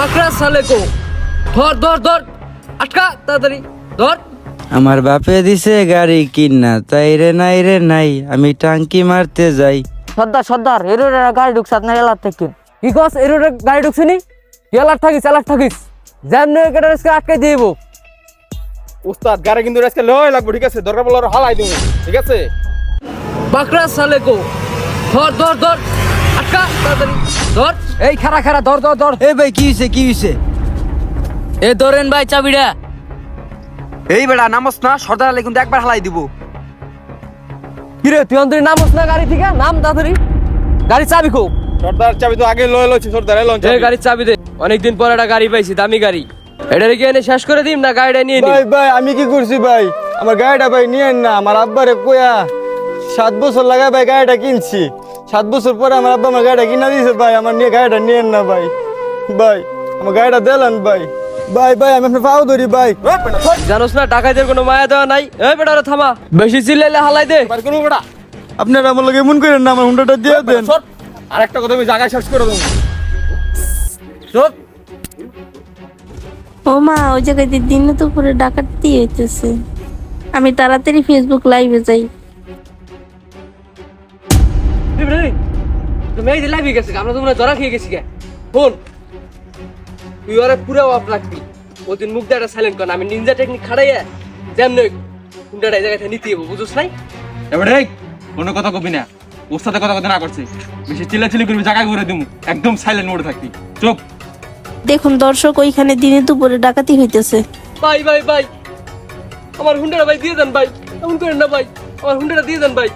বাকরা সালে কো। ধর ধর ধর। আটকা তাড়াতাড়ি। ধর। আমার বাপে দিছে গাড়ি কিনা তাই রে নাই রে নাই আমি টাঙ্কি মারতে যাই। সর্দার সর্দার এর গাড়ি ঢুকছে আপনার এলার থেকে। কি কস এর রোডে গাড়ি ঢুকছিনি এলার থাকিস এলার থাকিস। যেমনি কেটে আটকে দিব। উস্তাদ গাড়ি কিন্তু আজকে লয় লাগবে ঠিক আছে? দরকার বলার হালাই দিব। ঠিক আছে? বাকরা সালে কো। ধর ধর ধর। আটকা তাড়াতাড়ি। ধর। এই খারা খারা ধর ধর ধর। এ ভাই কি হইছে কি হইছে? এ ধরেন ভাই চাবিটা। এই বেড়া নামস না সর্দার আলী কিন্তু একবার হালাই দিব। কিরে তুই অন্তরি নামস না গাড়ি থেকে? নাম তাড়াতাড়ি। গাড়ি চাবি খো সর্দার চাবি তো আগে লয় লইছি সর্দার এলন এই গাড়ির চাবি দে। অনেকদিন পর একটা গাড়ি পাইছি দামি গাড়ি। এটা কি এনে শেষ করে দিম না গাড়িটা নিয়ে নি ভাই ভাই আমি কি করছি ভাই? আমার গাড়িটা ভাই নিয়েন না আমার আব্বারে কয়া সাত বছর লাগায় ভাই গাড়িটা কিনছি। সাত বছর পরে আমার আব্বা আমার গাড়িটা কিনা দিয়েছে ভাই। আমার নিয়ে গাড়িটা নিয়েন না ভাই। ভাই আমার গাড়িটা দিলেন ভাই। ভাই ভাই আমি আপনার পাও ধরি ভাই। জানোস না টাকাইদের কোনো মায়া দেওয়া নাই? এই বেটা থামা। বেশি চিল্লাইলে হালাই দে। বেটা? আপনারা আমার লোক এমন করেন না আমার হুন্ডাটা দিয়ে দেন। আর একটা কথা আমি জায়গায় শেষ করে দেবো। চোখ ও মা ওই জায়গায় দিয়ে দিনে তো পুরো ডাকাতি হইতেছে। আমি তাড়াতাড়ি ফেসবুক লাইভে যাই। তুমি এই যে গেছে আমরা তোমরা ধরা খেয়ে গেছি কে ফোন তুই ওরা পুরো অফ রাখবি। ওদিন মুখ দিয়ে সাইলেন্ট কর আমি নিনজা টেকনিক খাড়াইয়া যেমন কুন্ডাটা এই জায়গায় নিতে যাব বুঝছ নাই? এবারে কোনো কথা কবি না। ওর সাথে কথা কথা না করছে। বেশি চিল্লাচিল্লি করবি জায়গায় ঘুরে দিমু। একদম সাইলেন্ট মোডে থাকবি। চুপ। দেখুন দর্শক ওইখানে দিনে দুপুরে ডাকাতি হইতেছে। ভাই ভাই ভাই। আমার হুন্ডাটা ভাই দিয়ে দেন ভাই। এমন করেন না ভাই। আমার হুন্ডাটা দিয়ে দেন ভাই।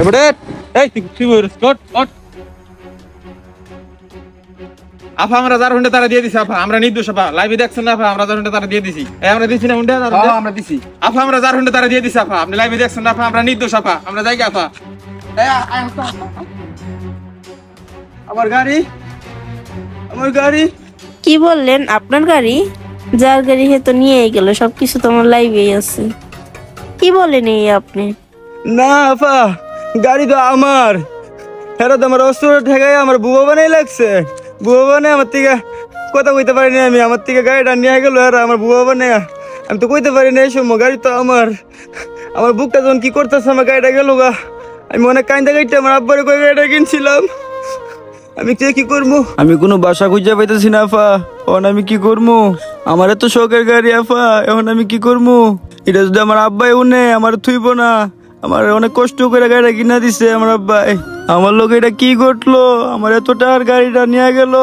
এবারে এই তুই কি কট কট আফা আমরা যার হুন্ডে তারা দিয়ে দিছি আফা আমরা নির্দোষ আফা লাইভে দেখছেন না আফা আমরা যার হুন্ডে তারা দিয়ে দিছি এই আমরা দিছি না হুন্ডে আমরা দিছি আফা আমরা যার হুন্ডে তারা দিয়ে দিছি আফা আপনি লাইভে দেখছেন না আফা আমরা নির্দোষ আফা আমরা যাই কি আফা এই, আ- আ- আফা। আমার গাড়ি আমার গাড়ি কি বললেন আপনার গাড়ি যার গাড়ি হে তো নিয়েই গেল সবকিছু তো আমার লাইভেই আছে। কি বলেন এই আপনি? না আপা গাড়ি তো আমার। হেরা তো আমার অস্ত্র ঠেকাই আমার বুবা বানাই লাগছে। বুবা বানাই আমার থেকে কথা কইতে পারিনি আমি আমার থেকে গাড়িটা নিয়ে গেল আর আমার বুবা বানাই। আমি তো কইতে পারিনি এই সময় গাড়ি তো আমার। আমার বুকটা যখন কি করতেছে আমার গাড়িটা গেল গা। আমি অনেক কাইন্দা গাড়িটা আমার আব্বারে কই গাড়িটা কিনছিলাম। আমি কে কি করব? আমি কোনো বাসা খুঁজে পাইতেছি না আফা এখন আমি কি করব? আমার এত শখের গাড়ি, আফা। এখন আমি কি করব এটা যদি আমার আব্বাই উনে, আমার থুইব না। আমার অনেক কষ্ট করে গাড়িটা কিনা দিছে আমার আব্বাই। আমার লোক এটা কি ঘটলো? আমার এত টাকার গাড়িটা নিয়ে গেল।